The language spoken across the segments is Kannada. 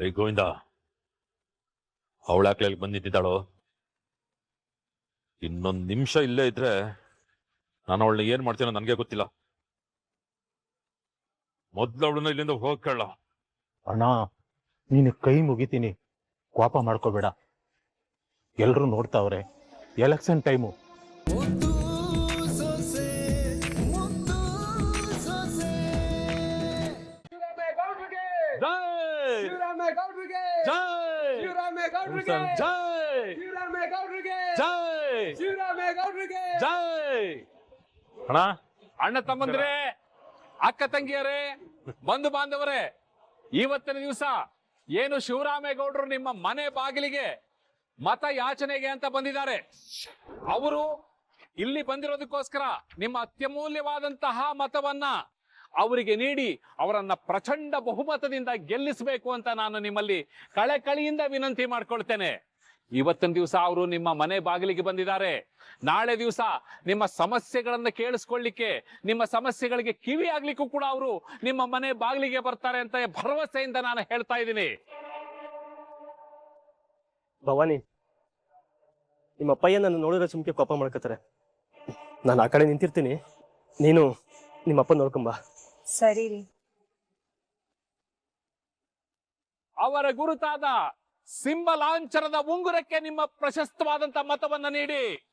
ಏಯ್ ಗೋವಿಂದ. ಅವಳಾಕ್ಲೆ ಬಂದು ನಿಂತಿದ್ದಾಳು ಇನ್ನೊಂದ್ ನಿಮಿಷ ಇಲ್ಲೇ ಇದ್ರೆ ನಾನು ಅವಳನ್ನ ಏನ್ ಮಾಡ್ತೀನೋ ನನಗೆ ಗೊತ್ತಿಲ್ಲ. ಮೊದ್ಲು ಅವಳನ್ನ ಇಲ್ಲಿಂದ ಹೋಗ್ಕೊಳ್ಳ ಅಣ್ಣ ನೀನು ಕೈ ಮುಗಿತೀನಿ. ಕೋಪ ಮಾಡ್ಕೋಬೇಡ. ಎಲ್ರು ನೋಡ್ತಾವ್ರೆ. Election time. ಶಿವರಾಮೇಗೌಡ್ರಿಗೆ ಶಿವರಾಮೇಗೌಡ್ರಿಗೆ ಶಿವರಾಮೇಗೌಡ್ರಿಗೆ ಜೈ ಅಣ್ಣ? ಅಣ್ಣ ತಮ್ಮಂದ್ರೆ ಅಕ್ಕ ತಂಗಿಯರೇ ಬಂಧು ಬಾಂಧವರೇ ಇವತ್ತಿನ ದಿವಸ ಏನು ಶಿವರಾಮೇಗೌಡರು ನಿಮ್ಮ ಮನೆ ಬಾಗಿಲಿಗೆ ಮತ ಯಾಚನೆಗೆ ಅಂತ ಬಂದಿದ್ದಾರೆ. ಅವರು ಇಲ್ಲಿ ಬಂದಿರೋದಕ್ಕೋಸ್ಕರ ನಿಮ್ಮ ಅತ್ಯಮೂಲ್ಯವಾದಂತಹ ಮತವನ್ನ ಅವರಿಗೆ ನೀಡಿ ಅವರನ್ನ ಪ್ರಚಂಡ ಬಹುಮತದಿಂದ ಗೆಲ್ಲಿಸಬೇಕು ಅಂತ ನಾನು ನಿಮ್ಮಲ್ಲಿ ಕಳೆಕಳಿಯಿಂದ ವಿನಂತಿ ಮಾಡ್ಕೊಳ್ತೇನೆ. ಇವತ್ತಿನ ದಿವಸ ಅವರು ನಿಮ್ಮ ಮನೆ ಬಾಗಿಲಿಗೆ ಬಂದಿದ್ದಾರೆ. ನಾಳೆ ದಿವಸ ನಿಮ್ಮ ಸಮಸ್ಯೆಗಳನ್ನು ಕೇಳಿಸ್ಕೊಳ್ಳಿಕ್ಕೆ, ನಿಮ್ಮ ಸಮಸ್ಯೆಗಳಿಗೆ ಕಿವಿ ಆಗ್ಲಿಕ್ಕೂ ಕೂಡ ಅವರು ನಿಮ್ಮ ಮನೆ ಬಾಗಿಲಿಗೆ ಬರ್ತಾರೆ ಅಂತ ಭರವಸೆಯಿಂದ ನಾನು ಹೇಳ್ತಾ ಇದ್ದೀನಿ. ಭವಾನಿ, ನಿಮ್ಮ ಅಪ್ಪಯ್ಯ ನನ್ನ ನೋಡಿದ್ರೆ ಸುಮ್ಕೆ ಕೋಪ ಮಾಡ್ಕೋತಾರೆ. ನಾನು ಆ ಕಡೆ ನಿಂತಿರ್ತೀನಿ. ನೀನು ನಿಮ್ಮ ಅಪ್ಪ ನೋಡ್ಕೊಂಬ ಸರಿ ಅವರ ಗುರುತಾದ ಸಿಂಬಲಾಂಚರದ ಉಂಗುರಕ್ಕೆ ನಿಮ್ಮ ಪ್ರಶಸ್ತವಾದಂತಹ ಮತವನ್ನ ನೀಡಿ.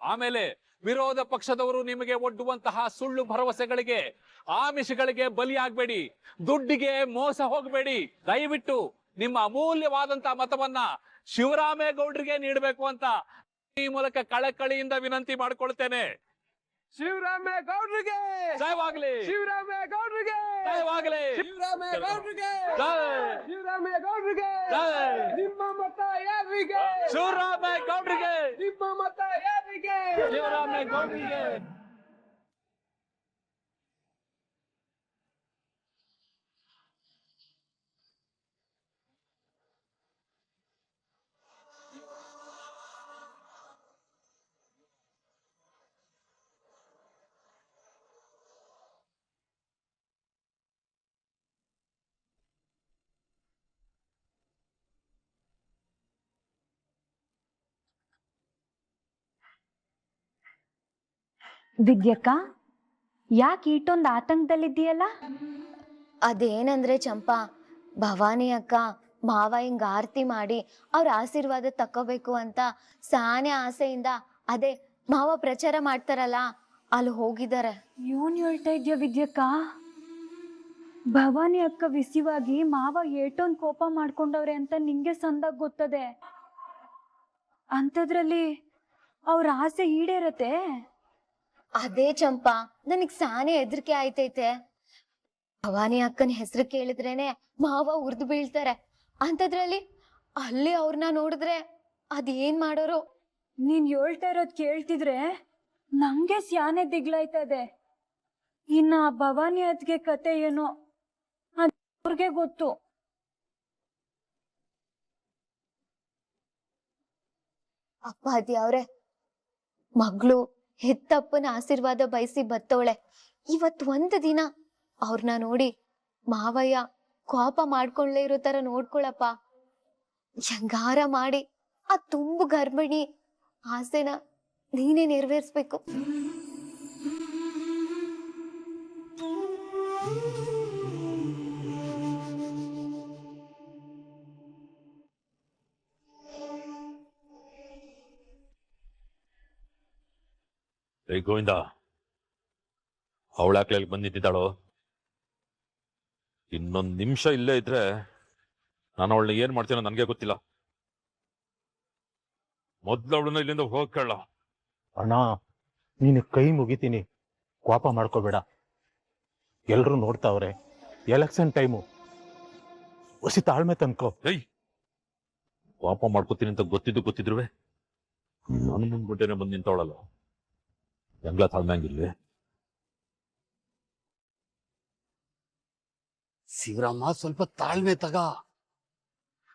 ಆಮೇಲೆ ವಿರೋಧ ಪಕ್ಷದವರು ನಿಮಗೆ ಒಡ್ಡುವಂತಹ ಸುಳ್ಳು ಭರವಸೆಗಳಿಗೆ, ಆಮಿಷಗಳಿಗೆ ಬಲಿಯಾಗಬೇಡಿ. ದುಡ್ಡಿಗೆ ಮೋಸ ಹೋಗಬೇಡಿ. ದಯವಿಟ್ಟು ನಿಮ್ಮ ಅಮೂಲ್ಯವಾದಂತಹ ಮತವನ್ನ ಶಿವರಾಮೇಗೌಡರಿಗೆ ನೀಡಬೇಕು ಅಂತ ಈ ಮೂಲಕ ಕಳಕಳಿಯಿಂದ ವಿನಂತಿ ಮಾಡಿಕೊಳ್ತೇನೆ. ಶಿವರಾಮೇಗೌಡ್ರಿಗೆ ಜಯವಾಗ್ಲಿ! ಶಿವರಾಮೇಗೌಡ್ರಿಗೆ ಜಯವಾಗಲಿ! ಶಿವರಾಮೇಗೌಡ್ರಿಗೆ ಗೌಡ್ರಿಗೆ! ಶಿವರಾಮೇಗೌಡ್ರಿಗೆ ಗೌಡ್ರಿಗೆ! ನಿಮ್ಮ ಮತ ಯಾರಿಗೆ? ಶಿವರಾಮೇಗೌಡರಿಗೆ ನಿಮ್ಮ ಮತ ಯಾರಿಗೆ? ಶಿವರಾಮೇಗೌಡರಿಗೆ ವಿದ್ಯಕ್ಕ? ಯಾಕೆ ಇಟ್ಟೊಂದು ಆತಂಕದಲ್ಲಿದ್ದೀಯಲ್ಲ? ಅದೇನಂದ್ರೆ ಚಂಪಾ ಭವಾನಿ ಅಕ್ಕ ಮಾವ ಹಿಂಗ ಆರತಿ ಮಾಡಿ ಅವ್ರ ಆಶೀರ್ವಾದ ತಕ್ಕೋಬೇಕು ಅಂತ ಸಾನೆ ಆಸೆಯಿಂದ ಅದೇ ಮಾವ ಪ್ರಚಾರ ಮಾಡ್ತಾರಲ್ಲ ಅಲ್ಲಿ ಹೋಗಿದ್ದಾರೆ. ಏನ್ ಹೇಳ್ತಾ ಇದ್ಯಾ ವಿದ್ಯಕ್ಕ? ಭವಾನಿ ಅಕ್ಕ ವಿಸಿವಾಗಿ ಮಾವ ಏಟೊಂದು ಕೋಪ ಮಾಡ್ಕೊಂಡವ್ರೆ ಅಂತ ನಿಂಗೆ ಸಂದಾಗ ಗೊತ್ತದೆ? ಅಂಥದ್ರಲ್ಲಿ ಅವ್ರ ಆಸೆ ಈಡೇರತ್ತೆ? ಅದೇ ಚಂಪಾ ನನಗ್ ಸಾನೆ ಹೆದರಿಕೆ ಆಯ್ತೈತೆ. ಭವಾನಿ ಅಕ್ಕನ ಹೆಸರು ಕೇಳಿದ್ರೇನೆ ಮಾವ ಉರ್ದು ಬೀಳ್ತಾರೆ. ಅಂತದ್ರಲ್ಲಿ ಅಲ್ಲಿ ಅವ್ರನ್ನ ನೋಡಿದ್ರೆ ಅದೇನ್ ಮಾಡೋರು? ನೀನ್ ಹೇಳ್ತಾ ಇರೋದ್ ಕೇಳ್ತಿದ್ರೆ ನಂಗೆ ಸ್ಯಾನೆ ದಿಗ್ಲಾಯ್ತದೆ. ಇನ್ನ ಆ ಭವಾನಿ ಅದ್ಗೆ ಕತೆ ಏನೋ ಅದ್ ಅವ್ರಿಗೆ ಗೊತ್ತು. ಅಪ್ಪಾಜಿ ಅವ್ರೆ ಮಗಳು ಹೆತ್ತಪ್ಪನ ಆಶೀರ್ವಾದ ಬಯಸಿ ಬತ್ತವಳೆ ಇವತ್ ಒಂದ್ ದಿನ ಅವ್ರನ್ನ ನೋಡಿ ಮಾವಯ್ಯ ಕೋಪ ಮಾಡ್ಕೊಳ್ಳೇ ಇರೋ ತರ ನೋಡ್ಕೊಳಪ್ಪ. ಶಂಗಾರ ಮಾಡಿ ಆ ತುಂಬು ಗರ್ಭಿಣಿ ಆಸೆನ ನೀನೇ ನೆರವೇರಿಸ್ಬೇಕು. ಏಯ್ ಗೋವಿಂದ. ಅವಳಾಕ್ಲೆ ಇಲ್ಲಿ ಬಂದು ನಿಂತಿದ್ದಾಳೋ ಇನ್ನೊಂದ್ ನಿಮಿಷ ಇಲ್ಲೇ ಇದ್ರೆ ನಾನು ಅವಳನ್ನ ಏನ್ ಮಾಡ್ತೀನೋ ನನಗೆ ಗೊತ್ತಿಲ್ಲ. ಮೊದ್ಲು ಅವಳನ್ನ ಇಲ್ಲಿಂದ ಹೋಗ್ಕಳ ಅಣ್ಣ ನೀನು ಕೈ ಮುಗಿತೀನಿ. ಕೋಪ ಮಾಡ್ಕೋಬೇಡ. ಎಲ್ರು ನೋಡ್ತಾವ್ರೆ. Election time. ಹೊಸಿ ತಾಳ್ಮೆ ತನ್ಕೋ. ಏಯ್! ಕೋಪ ಮಾಡ್ಕೋತೀನಿ ಅಂತ ಗೊತ್ತಿದ್ದು ಗೊತ್ತಿದ್ರುವೆ? ನಾನು ಮುಂದ್ಬಿಟ್ಟೇನೆ ಬಂದು ನಿಂತವಳಲ್ಲ. ಹಂಗಿಲ್ವೇ ಶಿವರಾಮ ಸ್ವಲ್ಪ ತಾಳ್ಮೆ ತಗ.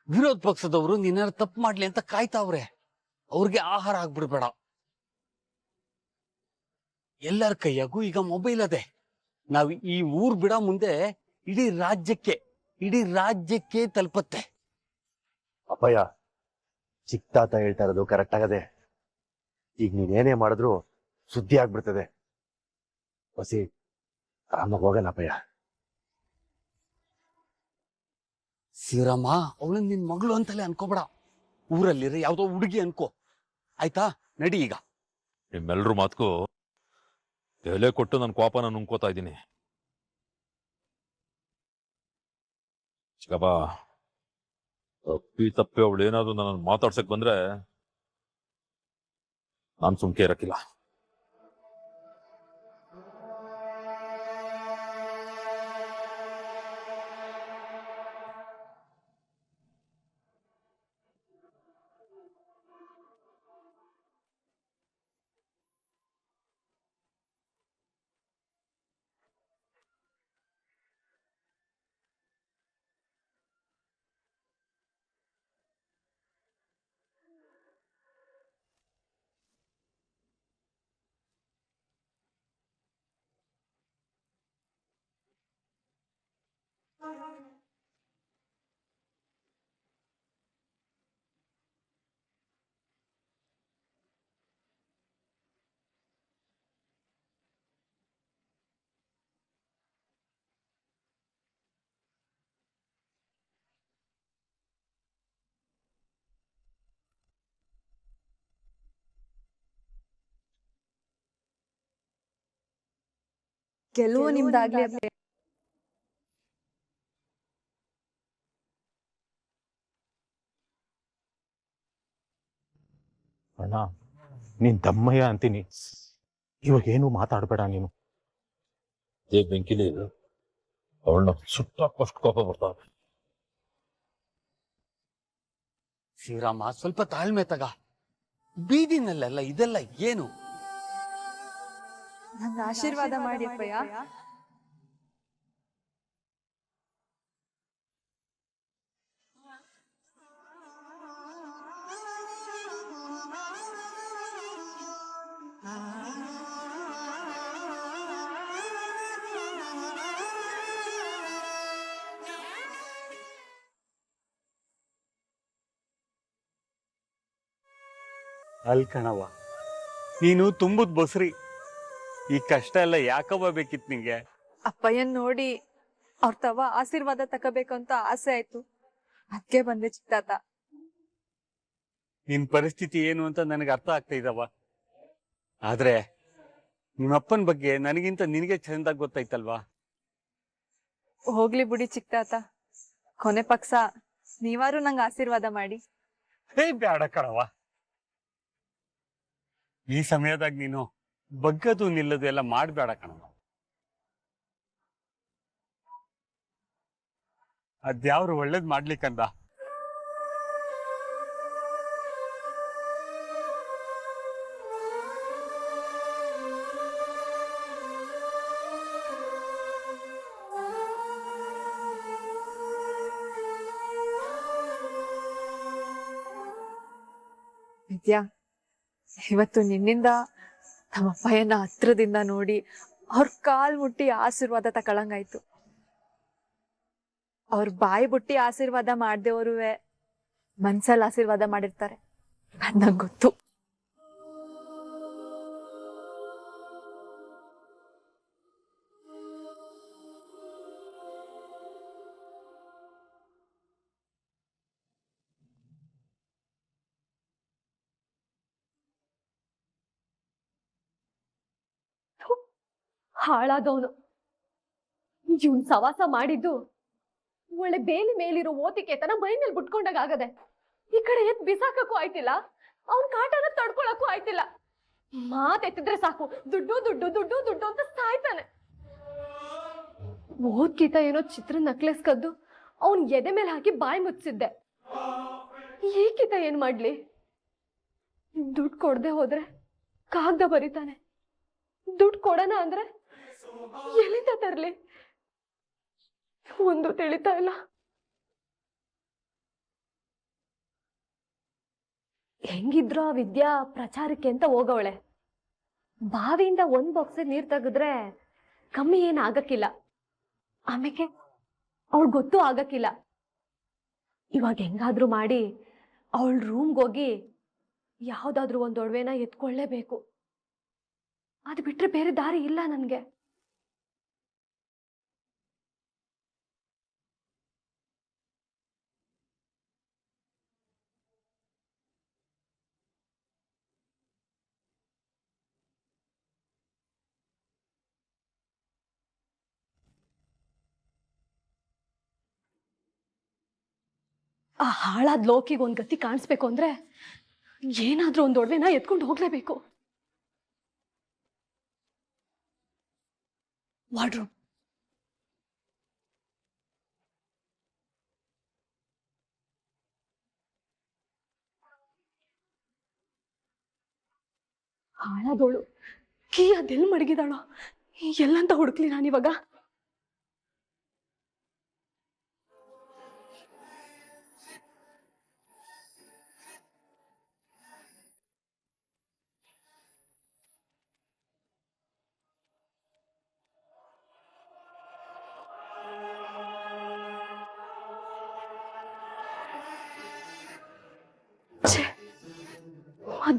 ವಿರೋಧ ಪಕ್ಷದವರು ನಿನ್ನ ತಪ್ಪು ಮಾಡ್ಲಿ ಅಂತ ಕಾಯ್ತಾವ್ರೆ. ಅವ್ರಿಗೆ ಆಹಾರ ಆಗ್ಬಿಡ್ಬೇಡ. ಎಲ್ಲರ ಕೈಯಾಗೂ ಈಗ ಮೊಬೈಲ್ ಅದೇ. ನಾವು ಈ ಊರ್ ಬಿಡ ಮುಂದೆ ಇಡೀ ರಾಜ್ಯಕ್ಕೆ ಇಡೀ ರಾಜ್ಯಕ್ಕೆ ತಲುಪತ್ತೆ. ಅಪ್ಪಯ್ಯ ಚಿಕ್ಕ ತಾತ ಹೇಳ್ತಾ ಇರೋದು ಕರೆಕ್ಟ್ ಆಗದೆ. ಈಗ ನೀನೇನೇ ಮಾಡಿದ್ರು ಸುದ್ದಿ ಆಗ್ಬಿಡ್ತದೆ. ಹೊಸಿ ಆರಾಮಾಗಿ ಹೋಗಲ್ಲ ಅಪ್ಪಯ್ಯ ಶಿವರಾಮ ಅವಳು ನಿನ್ ಮಗಳು ಅಂತಲೇ ಅನ್ಕೋಬೇಡ. ಊರಲ್ಲಿರ ಯಾವ್ದೋ ಹುಡುಗಿ ಅನ್ಕೋ. ಆಯ್ತಾ? ನಡಿ ಈಗ. ನಿಮ್ಮೆಲ್ರು ಮಾತುಕೋ. ಬೆಲೆ ಕೊಟ್ಟು ನನ್ನ ಕೋಪನ ನುಂಗ್ಕೋತಾ ಇದ್ದೀನಿ. ಚಿಕ್ಕಪ್ಪ ತಪ್ಪಿ ತಪ್ಪಿ ಅವಳು ಏನಾದ್ರು ನನ್ನ ಮಾತಾಡ್ಸಕ್ ಬಂದ್ರೆ ನಾನ್ ಸುಮ್ಕೆ ಇರಕ್ಕಿಲ್ಲ. ಗೆಲುವು ನಿಮ್ದಾಗ್ಲಿ ಅಣ್ಣ ನೀನ್ ದಮ್ಮಯ್ಯ ಅಂತೀನಿ. ಇವಾಗ ಏನು ಮಾತಾಡ್ಬೇಡ ನೀನು. ಏ ಬೆಂಕಿಲಿ ಅವಳನ್ನ ಸುಟ್ಟಾಕೋಷ್ಟು ಕೋಪ ಬರ್ತಾವ ಶಿವರಾಮ ಸ್ವಲ್ಪ ತಾಳ್ಮೆ ತಗ. ಬೀದಿನಲ್ಲೆಲ್ಲ ಇದೆಲ್ಲ ಏನು? ಆಶೀರ್ವಾದ ಮಾಡಿ ಅಪ್ಪಯ್ಯ ಅಲ್ ಕಣವ ನೀನು ತುಂಬುದ್ ಬಸ್ರಿ. ಈ ಕಷ್ಟ ಎಲ್ಲ ಯಾಕವ್ವ ಬೇಕಿತ್ತು ನಿಂಗೆ? ಅಪ್ಪಯ್ಯನ್ ನೋಡಿ ಅವ್ರ ತವ ಆಶೀರ್ವಾದ ತಗೋಬೇಕಂತ ಆಸೆ ಆಯ್ತು. ಅದಕ್ಕೆ ಬಂದೆ ಚಿತ್ತಾತ. ನಿನ್ ಪರಿಸ್ಥಿತಿ ಏನು ಅಂತ ನನಗೆ ಅರ್ಥ ಆಗ್ತಾ ಇದಾವ. ಆದ್ರೆ ನಿಮ್ಮಪ್ಪನ ಬಗ್ಗೆ ನನಗಿಂತ ನಿನಗೆ ಚೆಂದಾಗಿ ಗೊತ್ತಾಯ್ತಲ್ವಾ? ಹೋಗ್ಲಿ ಬಿಡಿ ಚಿಕ್ತಾತ ಕೊನೆ ಪಕ್ಷ ನೀವಾರು ನಂಗೆ ಆಶೀರ್ವಾದ ಮಾಡಿ. ಹೇ ಬ್ಯಾಡ ಕಣವ್ವ. ಈ ಸಮಯದಾಗ ನೀನು ಬಗ್ಗದು ನಿಲ್ಲದು ಎಲ್ಲ ಮಾಡಬೇಡ ಕಣ ಅದ್ಯಾವ್ರು ಒಳ್ಳೇದ್ ಮಾಡ್ಲಿಕ್ಕಂದ ವಿದ್ಯಾ ಇವತ್ತು ನಿನ್ನಿಂದ ತಮ್ಮ ಅಪ್ಪಯ್ಯನ ಹತ್ರದಿಂದ ನೋಡಿ ಅವ್ರ ಕಾಲ್ ಮುಟ್ಟಿ ಆಶೀರ್ವಾದ ತಕೊಳಂಗಾಯ್ತು. ಅವ್ರ ಬಾಯಿ ಬುಟ್ಟಿ ಆಶೀರ್ವಾದ ಮಾಡ್ದೇವ್ರುವೆ ಮನ್ಸಲ್ಲಿ ಆಶೀರ್ವಾದ ಮಾಡಿರ್ತಾರೆ. ನಂಗೆ ಗೊತ್ತು. ಹಾಳಾದವನು. ಇವನ್ ಸವಾಸ ಮಾಡಿದ್ದು ಒಳ್ಳೆ ಬೇಲಿ ಮೇಲಿರೋ ಓತಿಕೆತನ ಮೈ ಮೇಲೆ ಬಿಟ್ಕೊಂಡಾಗ ಆಗದೆ ಈ ಕಡೆ ಎತ್ ಬಿಸಾಕಕ್ಕೂ ಆಯ್ತಿಲ್ಲ. ಅವ್ನ ಕಾಟನ ತಡ್ಕೊಳಕ್ಕೂ ಆಯ್ತಿಲ್ಲ. ಮಾತೆತ್ತಿದ್ರೆ ಸಾಕು. ದುಡ್ಡು ದುಡ್ಡು ದುಡ್ಡು ದುಡ್ಡು ಅಂತ ಸಾಯ್ತಾನೆ. ಓದ್ಕಿತ ಏನೋ ಚಿತ್ರ ನಕ್ಲೆಸ್ ಕದ್ದು ಅವನ್ ಎದೆ ಮೇಲೆ ಹಾಕಿ ಬಾಯಿ ಮುಚ್ಚಿದ್ದೆ. ಈಕಿತ ಏನ್ ಮಾಡ್ಲಿ? ದುಡ್ಡು ಕೊಡದೆ ಹೋದ್ರೆ ಕಾಗ್ದ ಬರೀತಾನೆ. ದುಡ್ಡು ಕೊಡೋಣ ಅಂದ್ರೆ ಎಲ್ಲಿಂದ ತರ್ಲಿ? ಒಂದು ತಿಳಿತಾ ಇಲ್ಲ. ಹೆಂಗಿದ್ರು ಆ ವಿದ್ಯಾ ಪ್ರಚಾರಕ್ಕೆ ಅಂತ ಹೋಗವಳೆ. ಬಾವಿಯಿಂದ ಒಂದ್ ಬಾಕ್ಸ್ ನೀರ್ ತೆಗೆದ್ರೆ ಕಮ್ಮಿ ಏನ್ ಆಗಕ್ಕಿಲ್ಲ. ಆಮೇಲೆ ಅವಳು ಗೊತ್ತು ಆಗಕ್ಕಿಲ್ಲ. ಇವಾಗ ಹೆಂಗಾದ್ರೂ ಮಾಡಿ ಅವಳ ರೂಮ್ಗೆ ಹೋಗಿ ಯಾವ್ದಾದ್ರೂ ಒಂದ್ ಒಡವೆನ ಎತ್ಕೊಳ್ಳೇಬೇಕು. ಅದು ಬಿಟ್ರೆ ಬೇರೆ ದಾರಿ ಇಲ್ಲ ನನ್ಗೆ. ಆ ಹಾಳಾದ ಲೋಕಿಗೆ ಒಂದು ಗತಿ ಕಾಣಿಸ್ಬೇಕು ಅಂದ್ರೆ ಏನಾದ್ರೂ ಒಂದು ಒಡವೆನ ಎತ್ಕೊಂಡು ಹೋಗ್ಲೇಬೇಕು. ವಾರ್ಡ್ರೂಮ್ ಹಾಳಾದೋಳು. ಕೀ ಅದೆಲ್ಲಿ ಮಡಗಿದಾಳೋ? ಎಲ್ಲಂತ ಹುಡುಕ್ಲಿ ನಾನಿವಾಗ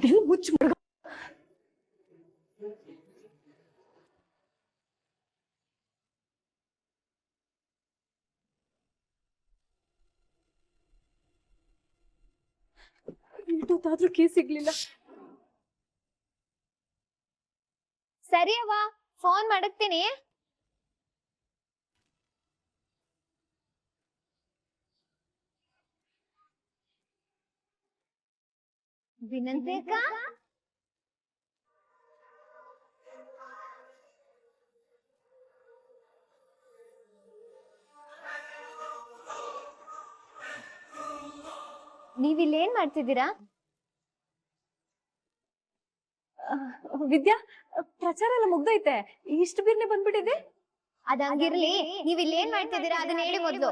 ಅದೆಲ್ಲಿ ಮುಚ್ಚಿ ಮಡ್ಗ ಇಷ್ಟೊತ್ತಾದ್ರೂ ಕೇಸ್ ಸಿಗ್ಲಿಲ್ಲ. ಸರಿ ಅವ್ವ ಫೋನ್ ಮಾಡಕ್ತೀನಿ. ವಿನಂತಿ ಅಕ್ಕ? ನೀವಿಲ್ಲೇನ್ ಮಾಡ್ತಿದ್ದೀರಾ? ವಿದ್ಯಾ ಪ್ರಚಾರ ಎಲ್ಲ ಮುಗ್ದೈತೆ ಇಷ್ಟು ಬಿರ್ನೆ ಬಂದ್ಬಿಟ್ಟಿದೆ ಅದಾಗಿರ್ಲಿ. ನೀವಿಲ್ಲೇನ್ ಮಾಡ್ತಿದ್ದೀರಾ? ಅದನ್ನ ಹೇಳಿ ಮೊದ್ಲು.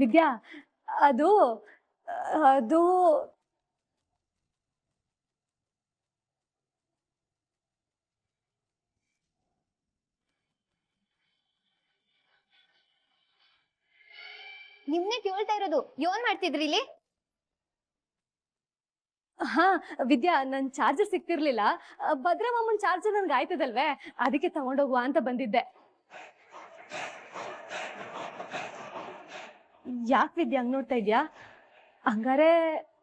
ವಿದ್ಯಾ ಅದು ಅದು ನಿಮ್ನೆ ಕೇಳ್ತಾ ಇರೋದು ಯೋನ್ ಮಾಡ್ತಿದ್ರಿ ಇಲ್ಲಿ? ಹಾ ವಿದ್ಯಾ ನನ್ ಚಾರ್ಜರ್ ಸಿಕ್ತಿರ್ಲಿಲ್ಲ ಭದ್ರಮ್ಮನ್ ಚಾರ್ಜರ್ ನನ್ಗೆ ಆಯ್ತದಲ್ವೇ? ಅದಕ್ಕೆ ತಗೊಂಡೋಗುವ ಅಂತ ಬಂದಿದ್ದೆ. ಯಾಕೆ ವಿದ್ಯಾ ಹಂಗ್ ನೋಡ್ತಾ ಇದ್ಯಾ? ಹಂಗಾರೆ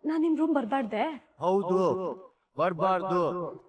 ನಾನ್ ನಿಮ್ ರೂಮ್ ಬರ್ಬಾರ್ದೆ. ಹೌದು. ಬರ್ಬಾರ್ದು.